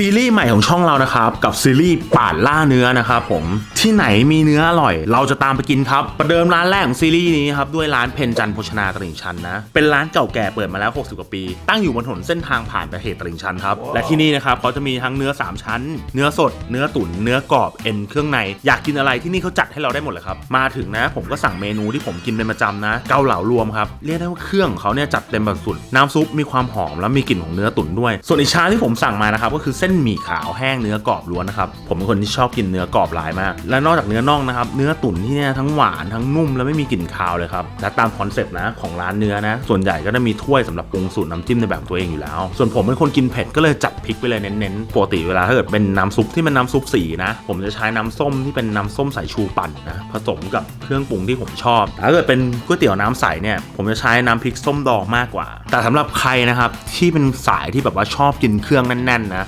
ซีรีส์ใหม่ของช่องเรานะครับ กับซีรีส์ป่าดล่าเนื้อนะครับผมที่ไหนมีเนื้ออร่อย เราจะตามไปกินครับ ประเดิมร้านแรกของซีรีส์นี้ครับ ด้วยร้านเพนจันโภชนาตลิ่งชันนะ เป็นร้านเก่าแก่เปิดมาแล้ว 60 กว่าปี ตั้งอยู่บนถนนเส้นทางผ่านประเทศตลิ่งชันครับ และที่นี่นะครับเขาจะมีทั้งเนื้อ 3 ชั้น เนื้อสด เนื้อตุ๋นเนื้อกรอบเอ็นเครื่องใน อยากกินอะไรที่นี่เขาจัดให้เราได้หมดเลยครับมาถึงนะ ผมก็สั่งเมนูที่ผมกินเป็นประจำนะ เกาเหลารวมครับเรียกได้ว่าเครื่องของเขาเนี่ยจัดเต็มแบบสุดน้ำซุปมีความหอมแล้วมีกลิ่นของเนื้อตุ๋นด้วย ส่วนอีกชามที่ผมสั่งมานะครับก็คือเส้นหมี่ขาวแห้งเนื้อกรอบล้วนนะครับ ผมเป็นคนที่ชอบกินเนื้อกรอบหลายมาก และนอกจากเนื้อน่องนะครับ เนื้อตุ๋นที่เนี่ยทั้งหวานทั้งนุ่มแล้วไม่มีกลิ่นคาวเลยครับ และตามคอนเซปต์นะของร้านเนื้อนะ ส่วนใหญ่ก็จะมีถ้วยสำหรับปรุงสูตรน้ำจิ้มในแบบตัวเองอยู่แล้ว ส่วนผมเป็นคนกินเผ็ดก็เลยจัดพริกไปเลยเน้นๆปกติเวลาถ้าเกิดเป็นน้ำซุปที่เป็นน้ำซุปสีนะ ผมจะใช้น้ำส้มที่เป็นน้ำส้มสายชูปั่นนะผสมกับเครื่องปรุงที่ผมชอบถ้าเกิดเป็นก๋วยเตี๋ยวน้ำใสเนี่ยผมจะใช้น้ำพริกส้มดองมากกว่า แต่สำหรับใครนะครับที่เป็นสายที่แบบว่าชอบกินเครื่องแน่นๆนะ